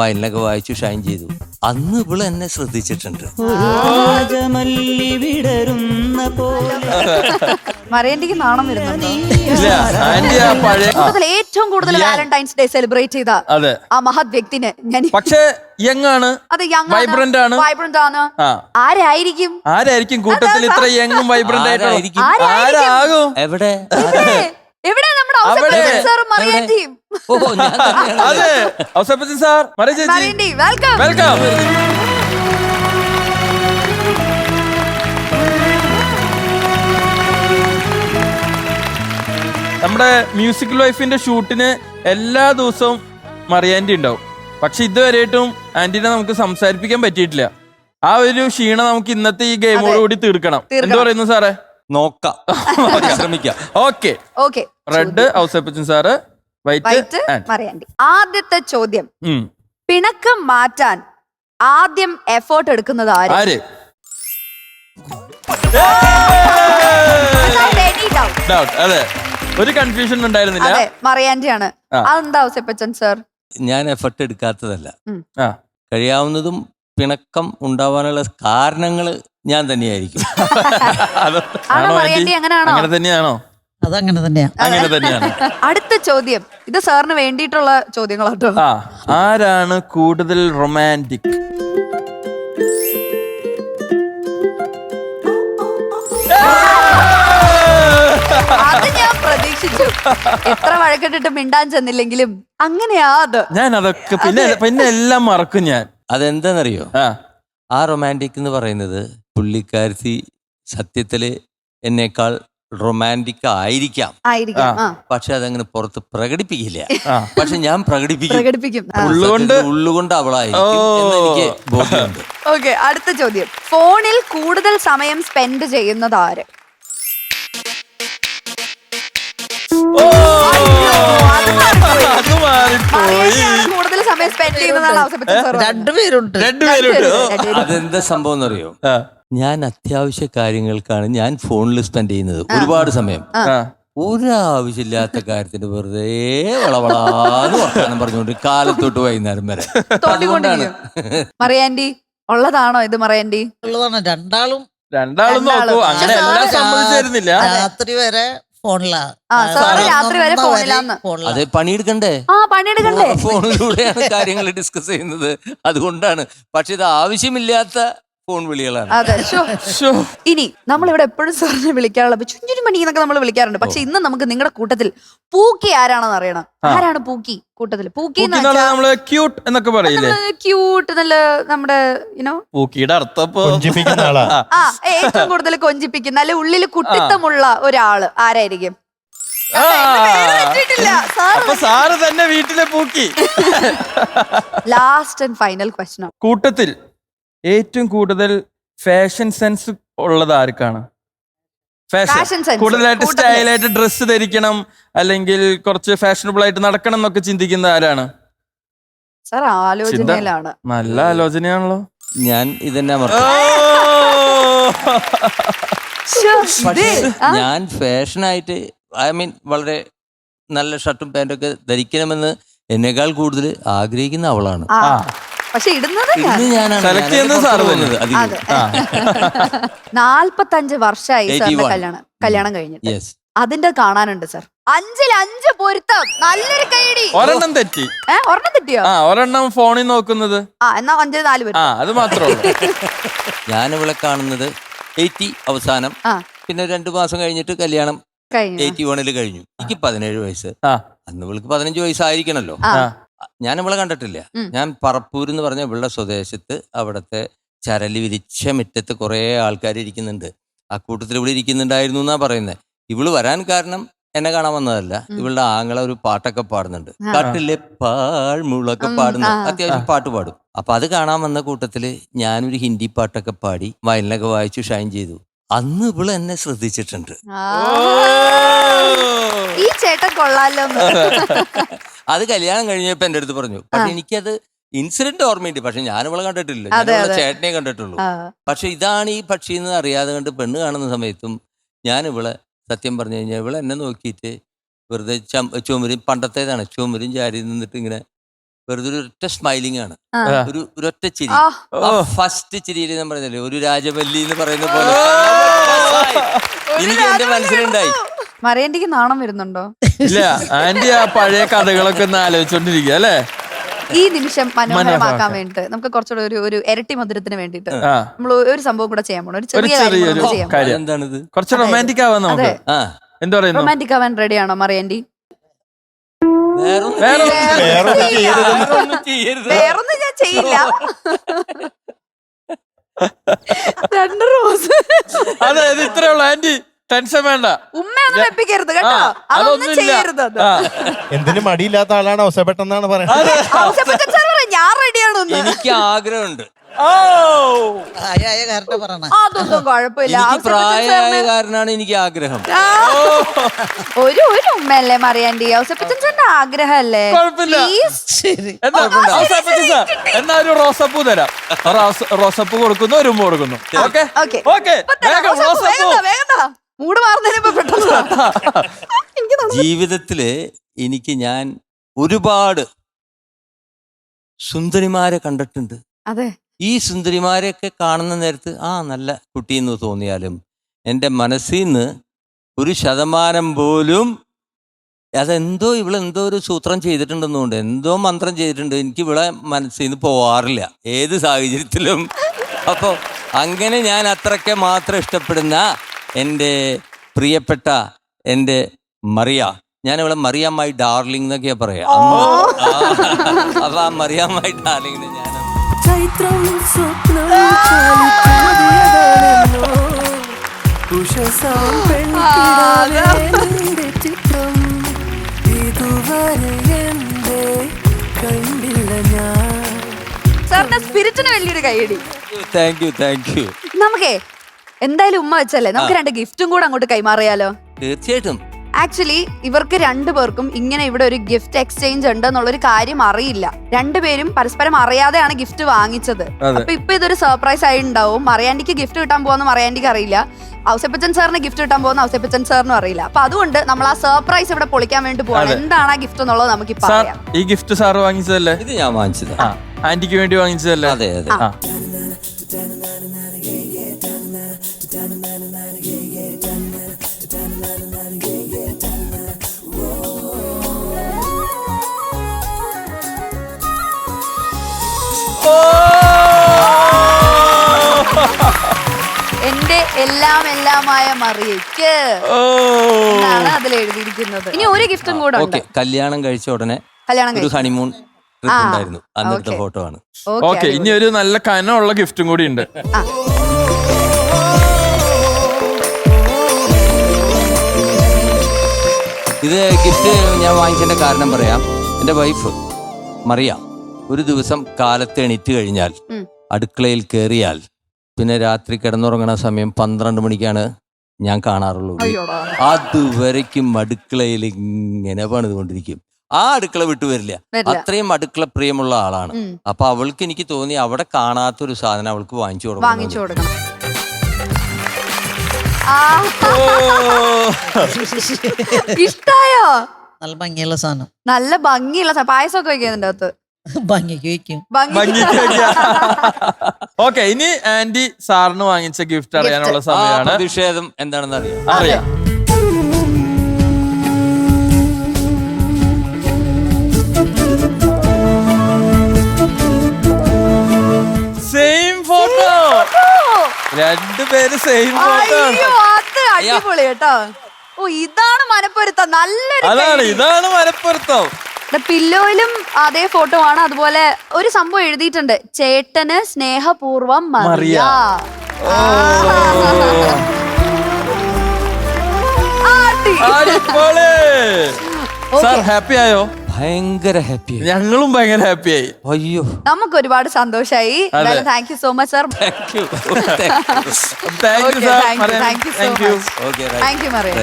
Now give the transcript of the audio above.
വയലിനൊക്കെ വായിച്ചു ഷൈൻ ചെയ്തു. അന്ന് ഇവൾ എന്നെ ശ്രദ്ധിച്ചിട്ടുണ്ട്. രാജമല്ലി വിടരുന്ന പോലെ. മറിയന്റിക്ക് നാണം വരുന്നുണ്ടോ? ഏറ്റവും കൂടുതൽ വാലന്റൈൻസ് ഡേ സെലിബ്രേറ്റ് ചെയ്ത ആ മഹത് വ്യക്തിനെ ഞാൻ പക്ഷേ യങ്ങാണ്. അത് യങ് vibrant ആണ്. വൈബ്രന്റ് ആണ്. ആ. ആരായിരിക്കും? ആരായിരിക്കും കൂട്ടത്തിൽ ഇത്ര യങ്ങും വൈബ്രന്റ് ആയിട്ടുള്ള ആരായിരിക്കും? ആരാകും? എവിടെ? എവിടെ? നമ്മുടെ സാറും മറിയാന്റിയും ഓ ഞാൻ തന്നെയാണ്. അതെ. സാർ. മറിയ ചേച്ചി. മറിയന്റി വെൽക്കം വെൽക്കം നമ്മുടെ മ്യൂസിക് ലൈഫിന്റെ ഷൂട്ടിന് എല്ലാ ദിവസവും മറിയാന്റി ഉണ്ടാവും. പക്ഷെ ഇതുവരെയായിട്ടും ആന്റിനെ നമുക്ക് സംസാരിപ്പിക്കാൻ പറ്റിയിട്ടില്ല. ആ ഒരു ക്ഷീണം നമുക്ക് ഇന്നത്തെ ഈ ഗെയിമോട് കൂടി തീർക്കണം. എന്ത് പറയുന്നു സാറേ? നോക്കാം. ശ്രമിക്കാം okay okay red Ouseppachan sir. White white ആദ്യത്തെ ചോദ്യം. പിണക്കം മാറ്റാൻ ആദ്യം എഫേർട്ട് എടുക്കുന്നത് ആര്. ഡൗട്ട് അതെ ഒരു കൺഫ്യൂഷൻ ഉണ്ടായിരുന്നില്ല. ആ. അതെന്താ ഔസേപ്പച്ചൻ സർ ഞാൻ എഫർട്ട് എടുക്കാത്തതല്ല. ആ. കഴിയാവുന്നതും പിണക്കം ഉണ്ടാവാനുള്ള കാരണങ്ങൾ ഞാൻ തന്നെയായിരിക്കും. അങ്ങനെ തന്നെയാണോ? അതങ്ങനെ തന്നെയാ. അങ്ങനെ തന്നെയാണ്. അടുത്ത ചോദ്യം. ഇത് സാറിന് വേണ്ടിയിട്ടുള്ള ചോദ്യങ്ങളാട്ടോ. ആ ആരാണ് കൂടുതൽ റൊമാന്റിക് അത് ഞാൻ പ്രതീക്ഷിച്ചു. എത്ര വഴക്കിട്ടിട്ട് മിണ്ടാൻ ചെന്നില്ലെങ്കിലും അങ്ങനെയാ അത്. ഞാൻ അതൊക്കെ പിന്നെ പിന്നെ എല്ലാം മറക്കും ഞാൻ. അതെന്താണെന്നറിയോ ആ. ആ റൊമാന്റിക് എന്ന് പറയുന്നത് പുള്ളിക്കാരത്തി സത്യത്തിൽ എന്നേക്കാൾ റൊമാന്റിക് ആയിരിക്കാം. ആയിരിക്കും. ആ. പക്ഷെ അതങ്ങനെ പുറത്ത് പ്രകടിപ്പിക്കില്ല. പക്ഷെ ഞാൻ പ്രകടിപ്പിക്കും. പ്രകടിപ്പിക്കും. ഉള്ളുകൊണ്ട് ഉള്ളുകൊണ്ട് അവളായിരിക്കും ഓ. എന്ന് എനിക്ക് ബോധ്യമുണ്ട്. ഓക്കെ അടുത്ത ചോദ്യം. ഫോണിൽ കൂടുതൽ സമയം സ്പെൻഡ് ചെയ്യുന്നത് ആര്? അത് മാറിപ്പോയി. അത് മാറിപ്പോയി. സമയം സ്പെൻഡ് ചെയ്യുന്നതാണ്. രണ്ടുപേരുണ്ട്. രണ്ടുപേരുണ്ട്. അതെന്താ സംഭവം അറിയോ ഞാൻ അത്യാവശ്യ കാര്യങ്ങൾക്കാണ് ഞാൻ ഫോണിൽ സ്പെൻഡ് ചെയ്യുന്നത് ഒരുപാട് സമയം. ഒരാവശ്യമില്ലാത്ത കാര്യത്തിന് വെറുതെ വളവളാന്ന് വർത്താനം പറഞ്ഞുകൊണ്ട് കാലത്തോട്ട് വൈകുന്നേരം വരെ. അതുകൊണ്ടാണ്. മറിയാൻഡി ഉള്ളതാണോ ഇത് മറിയാൻഡി ഉള്ളതാണ്. രണ്ടാളും രണ്ടാളും. നോക്കൂ. അങ്ങനെ എല്ലാം സമ്മതിച്ചിരുന്നില്ല രാത്രി വരെ ഫോണിലാ. ആ, സാറ് രാത്രി വരെ ഫോണിലാന്ന്. അത് പണിയെടുക്കണ്ടേ? ആ പണിയെടുക്കണ്ടേ? ഫോണിലൂടെയാണ് കാര്യങ്ങൾ ഡിസ്കസ് ചെയ്യുന്നത്. അതുകൊണ്ടാണ്. പക്ഷെ ഇത് ആവശ്യമില്ലാത്ത ഫോൺ വിളികളാണ്. അതെ ഷോ ഷോ ഇനി നമ്മൾ ഇവിടെ എപ്പോഴും സാറിനെ വിളിക്കാറുള്ള ചുഞ്ചുരി മണി എന്നൊക്കെ നമ്മൾ വിളിക്കാറുണ്ട്. പക്ഷെ ഇന്ന് നമുക്ക് നിങ്ങളുടെ കൂട്ടത്തിൽ പൂക്കി ആരാണെന്ന് അറിയണം. ആരാണ് പൂക്കി കൂട്ടത്തിൽ? പൂക്കി എന്ന് നമ്മൾ ക്യൂട്ട് എന്നൊക്കെ പറയില്ലേ? ക്യൂട്ട് നല്ല നമ്മുടെ യുനോ പൂക്കിയുടെ അർത്ഥം ഇപ്പൊ കൊഞ്ചിപ്പിക്കുന്ന ആളാ. ആ, ആ ഏറ്റവും കൂടുതൽ കൊഞ്ചിപ്പിക്കുന്ന അല്ലെ ഉള്ളിൽ കുട്ടിത്തമുള്ള ഒരാൾ ആരായിരിക്കും? ആ. അപ്പൊ സാറ് തന്നെ വീട്ടിലെ പൂക്കി. ലാസ്റ്റ് ആൻഡ് ഫൈനൽ ക്വസ്റ്റൻ കൂട്ടത്തിൽ ഏറ്റവും കൂടുതൽ ഫാഷൻ സെൻസ് ഉള്ളത് ആർക്കാണ്? ഫാഷൻ. കൂടുതലായിട്ട് സ്റ്റൈലായിട്ട് ഡ്രസ്സ് ധരിക്കണം അല്ലെങ്കിൽ കുറച്ച് ഫാഷനബിൾ ആയിട്ട് നടക്കണം എന്നൊക്കെ ചിന്തിക്കുന്ന ആരാണ്? സാർ ആലോചനയിലാണ്. നല്ല ആലോചനയാണല്ലോ. ഞാൻ ഇതന്നെ ഞാൻ ഫാഷനായിട്ട് ഐ മീൻ വളരെ നല്ല ഷർട്ടും പാന്റും ഒക്കെ ധരിക്കണമെന്ന് എന്നെക്കാൾ കൂടുതൽ ആഗ്രഹിക്കുന്ന അവളാണ്. പക്ഷെ ഇടുന്നത് ഞാൻ ഞാനാണ് Select ചെയ്യുന്നത് സാറ് അധികം. അതെ. ആ. നാൽപ്പത്തഞ്ച് വർഷമായി സാറിന്റെ 81. കല്യാണം കല്യാണം കഴിഞ്ഞിട്ട്. അതിന്റെ കാണാനുണ്ട് സർ. അഞ്ചിൽ അഞ്ച് പൊരുത്തം. നല്ലൊരു കൈടി ഒരെണ്ണം തെറ്റി. ഏ ഒരെണ്ണം തെറ്റിയോ? ആ ഒരെണ്ണം ഫോണിൽ നോക്കുന്നത്. ആ എന്നാ അഞ്ച് നാല് ആ പൊരുത്തം അത് മാത്രമേ ഉള്ളൂ. ഞാൻ ഇവിടെ കാണുന്നത് എയ്റ്റി അവസാനം. ആ. പിന്നെ രണ്ടു മാസം കഴിഞ്ഞിട്ട് കല്യാണം കഴിഞ്ഞു. എയ്റ്റി വണ്ണിൽ കഴിഞ്ഞു. എനിക്ക് പതിനേഴ് വയസ്സ്. ആ. അന്ന് ഇവൾക്ക് പതിനഞ്ച് വയസ്സായിരിക്കണല്ലോ. ആ. ഞാൻ ഇവളെ കണ്ടിട്ടില്ല. ഞാൻ പറപ്പൂർ എന്ന് പറഞ്ഞ ഇവിടെ സ്വദേശത്ത് അവിടുത്തെ ചരലി വിരിച്ച മുറ്റത്ത് കുറേ ആൾക്കാർ ഇരിക്കുന്നുണ്ട്. ആ കൂട്ടത്തിൽ ഇവിടെ ഇരിക്കുന്നുണ്ടായിരുന്നു എന്നാ പറയുന്നത് ഇവൾ വരാൻ കാരണം എന്നെ കാണാൻ വന്നതല്ല. ഇവളുടെ ആങ്ങളെ ഒരു പാട്ടൊക്കെ പാടുന്നുണ്ട്. കട്ടിലെ പാഴ്മുളൊക്കെ പാടുന്നു. അത്യാവശ്യം പാട്ട് പാടും. അപ്പൊ അത് കാണാൻ വന്ന കൂട്ടത്തിൽ ഞാനൊരു ഹിന്ദി പാട്ടൊക്കെ പാടി വയലിനൊക്കെ വായിച്ചു ഷൈൻ ചെയ്തു. അന്ന് ഇവൾ എന്നെ ശ്രദ്ധിച്ചിട്ടുണ്ട്. ഈ ചേട്ടൻ കൊള്ളാലോ അത് കല്യാണം കഴിഞ്ഞപ്പോ എന്റെ അടുത്ത് പറഞ്ഞു. പക്ഷെ എനിക്കത് ഇൻസിഡന്റ് ഓർമ്മയുണ്ട്. പക്ഷെ ഞാൻ ഇവളെ കണ്ടിട്ടില്ല. ചേട്ടനെ കണ്ടിട്ടുള്ളൂ. പക്ഷെ ഇതാണ് ഈ പക്ഷി എന്ന് അറിയാതെ കണ്ട് പെണ്ണ് കാണുന്ന സമയത്തും ഞാൻ ഇവളെ സത്യം പറഞ്ഞു കഴിഞ്ഞാൽ ഇവളെ എന്നെ നോക്കിയിട്ട് വെറുതെ ചുമരും പണ്ടത്തേതാണ്. ചുമരും ചാരി നിന്നിട്ട് ഇങ്ങനെ വെറുതെ ഒരു ഒറ്റ സ്മൈലിംഗ് ആണ്. ഒരു ഒരൊറ്റ ചിരി. ആ. ഫസ്റ്റ് ചിരിയിൽ ഞാൻ പറഞ്ഞല്ലേ ഒരു രാജവല്ലി എന്ന് പറയുന്ന പോലെ. എനിക്ക് എന്റെ മനസ്സിലുണ്ടായി. മറിയന്റിക്ക് നാണം വരുന്നുണ്ടോ? ഇല്ല ആന്റി ആ പഴയ കഥകളൊക്കെ ഒന്ന് ആലോചിച്ചോണ്ടിരിക്കുക അല്ലേ? ഈ നിമിഷം മനോഹരമാക്കാൻ. വേണ്ടിട്ട് നമുക്ക് കുറച്ചുകൂടെ ഒരു ഒരു ഇരട്ടി മധുരത്തിന് വേണ്ടിട്ട് നമ്മൾ ഒരു സംഭവം കൂടെ ചെയ്യാൻ പോണം. ഒരു ഒരു ചെറിയ കാര്യം കൂടെ ചെറിയൊരു നമുക്ക് ചെയ്യാൻ കാര്യം. എന്താണിത് കുറച്ച് റൊമാന്റിക് ആവാൻ നമുക്ക്. എന്താ ആ എന്ത് പറയുന്നു? റൊമാന്റിക് ആവാൻ റെഡിയാണോ മറിയന്റി വേറൊന്നും ഞാൻ ചെയ്യില്ല. രണ്ട് റോസ് അതെ ഇത് ഇത്രേ ഉള്ളൂ ആന്റി ടെൻഷൻ വേണ്ട. ഉമ്മയൊന്നും വെപ്പിക്കരുത് കേട്ടോ. അതൊന്നും ചെയ്യരുത്. എന്തിനു മടിയില്ലാത്ത ആളാണ് അവസരപ്പെട്ടെന്നാണ് പറയുന്നത്? ഞാൻ റെഡിയാണ് എനിക്ക് ആഗ്രഹമുണ്ട്. അതൊന്നും കുഴപ്പമില്ല. എനിക്ക് ആഗ്രഹം. ഒരു ഒരു ഉമ്മയല്ലേ മറിയാണ്ടി? ഔസേപ്പച്ചൻ സാറിന്റെ. ശരി. എന്നാ ഒരു റോസപ്പൂ തരാം. റോസ- റോസപ്പൂ കൊടുക്കുന്നു ഒരു ഉമ്മ കൊടുക്കുന്നു. ഓക്കെ? Okay. ഓക്കെ. മൂട് മാറുന്നതിന് പെട്ടെന്ന്. ജീവിതത്തിൽ എനിക്ക് ഞാൻ ഒരുപാട് സുന്ദരിമാരെ കണ്ടിട്ടുണ്ട്. അതെ. ഈ സുന്ദരിമാരെയൊക്കെ കാണുന്ന നേരത്ത് ആ നല്ല കുട്ടിയെന്ന് തോന്നിയാലും എന്റെ മനസ്സിൽ നിന്ന് ഒരു ശതമാനം പോലും അതെന്തോ ഇവളെന്തോ ഒരു സൂത്രം ചെയ്തിട്ടുണ്ടെന്നുണ്ട്. എന്തോ മന്ത്രം ചെയ്തിട്ടുണ്ട്. എനിക്ക് ഇവിടെ മനസ്സിൽ നിന്ന് പോവാറില്ല. ഏത് സാഹചര്യത്തിലും. അപ്പോൾ അങ്ങനെ ഞാൻ അത്രയ്ക്ക് മാത്രം ഇഷ്ടപ്പെടുന്ന എന്റെ പ്രിയപ്പെട്ട എന്റെ മറിയ. ഞാൻ ഇവിടെ മറിയാമായി ഡാർലിംഗ് എന്നൊക്കെയാ പറയാ. അപ്പൊ ആ മറിയാമായി ഡാർലിംഗ് ഞാൻ ചൈത്രം. ഇതുവരെ കണ്ടില്ല ഞാൻ. സാറിന്റെ സ്പിരിറ്റിന് വലിയൊരു കൈയടി. താങ്ക് യു താങ്ക് യു നമുക്കേ എന്തായാലും ഉമ്മ വെച്ചല്ലേ? നമുക്ക് രണ്ട് ഗിഫ്റ്റും കൂടെ അങ്ങോട്ട് കൈമാറിയാലോ? തീർച്ചയായിട്ടും. ആക്ച്വലി ഇവർക്ക് രണ്ടുപേർക്കും ഇങ്ങനെ ഇവിടെ ഒരു ഗിഫ്റ്റ് എക്സ്ചേഞ്ച് ഉണ്ട് എന്നുള്ള ഒരു കാര്യം അറിയില്ല. രണ്ടുപേരും പരസ്പരം അറിയാതെയാണ് ഗിഫ്റ്റ് വാങ്ങിച്ചത്. അപ്പൊ ഇപ്പൊ ഇതൊരു സർപ്രൈസ് ആയി ഉണ്ടാവും മറിയാണ്ടിക്ക് ഗിഫ്റ്റ് കിട്ടാൻ പോകുന്ന മറിയാണ്ടിക്ക് അറിയില്ല. ഔസപ്പച്ചൻ സാറിന് ഗിഫ്റ്റ് കിട്ടാൻ പോകുന്ന ഔസപ്പച്ചൻ സാറിനും അറിയില്ല. അപ്പൊ അതുകൊണ്ട് നമ്മൾ ആ സർപ്രൈസ് ഇവിടെ പൊളിക്കാൻ വേണ്ടി പോകാം എന്താണ് ആ ഗിഫ്റ്റ് എന്നുള്ളത് നമുക്ക് ഇപ്പൊ അറിയാം. ഈ ഗിഫ്റ്റ് സാർ വാങ്ങിച്ചതല്ലേ? ഇത് ഞാൻ വാങ്ങിച്ചത്. ആ ആന്റിക്ക് വേണ്ടി വാങ്ങിച്ചതല്ലേ? അതെ അതെ. എല്ലാം എല്ലാമായ മറിയയ്ക്ക് ഓ. എന്നാണ് അതിൽ എഴുതിയിരിക്കുന്നത്. ഇനി ഒരു ഗിഫ്റ്റും കൂടെ ഉണ്ട്. ഓക്കെ. കല്യാണം കഴിച്ച ഉടനെ കല്യാണം ഒരു കഴിച്ചു ഹണിമൂൺ ട്രിപ്പ് ഉണ്ടായിരുന്നു. അന്നെടുത്ത okay. ഫോട്ടോ ആണ്. ഓക്കെ ഇനി ഒരു നല്ല കനമുള്ള ഗിഫ്റ്റും കൂടി ഉണ്ട്. ഇത് ഗിഫ്റ്റ് ഞാൻ വാങ്ങിച്ചതിന്റെ കാരണം പറയാം. എന്റെ വൈഫ് മറിയ ഒരു ദിവസം കാലത്ത് എണീറ്റ് കഴിഞ്ഞാൽ അടുക്കളയിൽ കയറിയാൽ പിന്നെ രാത്രി കിടന്നുറങ്ങണ സമയം പന്ത്രണ്ട് മണിക്കാണ് ഞാൻ കാണാറുള്ളൂ അതുവരയ്ക്കും അടുക്കളയിൽ ഇങ്ങനെ പണിതുകൊണ്ടിരിക്കും. ആ അടുക്കള വിട്ടു വരില്ല. അത്രയും അടുക്കള പ്രിയമുള്ള ആളാണ്. അപ്പൊ അവൾക്ക് എനിക്ക് തോന്നി അവിടെ കാണാത്തൊരു സാധനം അവൾക്ക് വാങ്ങിച്ചു കൊടുക്കണം ഇഷ്ടായോ? നല്ല ഭംഗിയുള്ള സാധനം. നല്ല ഭംഗിയുള്ള പായസം പായസമൊക്കെ വെക്കുന്നുണ്ട് അകത്ത്? ഭംഗിക്ക് വയ്ക്കും. ഭംഗി ഓക്കെ ഇനി ആന്റി സാറിന് വാങ്ങിച്ച ഗിഫ്റ്റ് അറിയാനുള്ള സമയമാണ്. പ്രതിഷേധം എന്താണെന്ന് അറിയാം? അറിയാം. സെയിം ഫോട്ടോ രണ്ടുപേര് സെയിം ഫോട്ടോ അയ്യോ അത് അടിപൊളി കേട്ടോ. ഓ ഇതാണ് മനപ്പൊരുത്തം. നല്ലൊരു അതാണ് ഇതാണ് മലപ്പുറത്തം പില്ലോയിലും അതേ ഫോട്ടോ ആണ്. അതുപോലെ ഒരു സംഭവം എഴുതിയിട്ടുണ്ട്. ചേട്ടന് സ്നേഹപൂർവം മറിയ. സാർ ഹാപ്പി ആയോ? ഭയങ്കര ഹാപ്പി ഞങ്ങളും ഭയങ്കര ഹാപ്പി ആയി. അയ്യോ. നമുക്ക് ഒരുപാട് സന്തോഷമായി. Thank you so much sir thank you thank you Okay, sir thank you, thank you so thank you thank you Mariya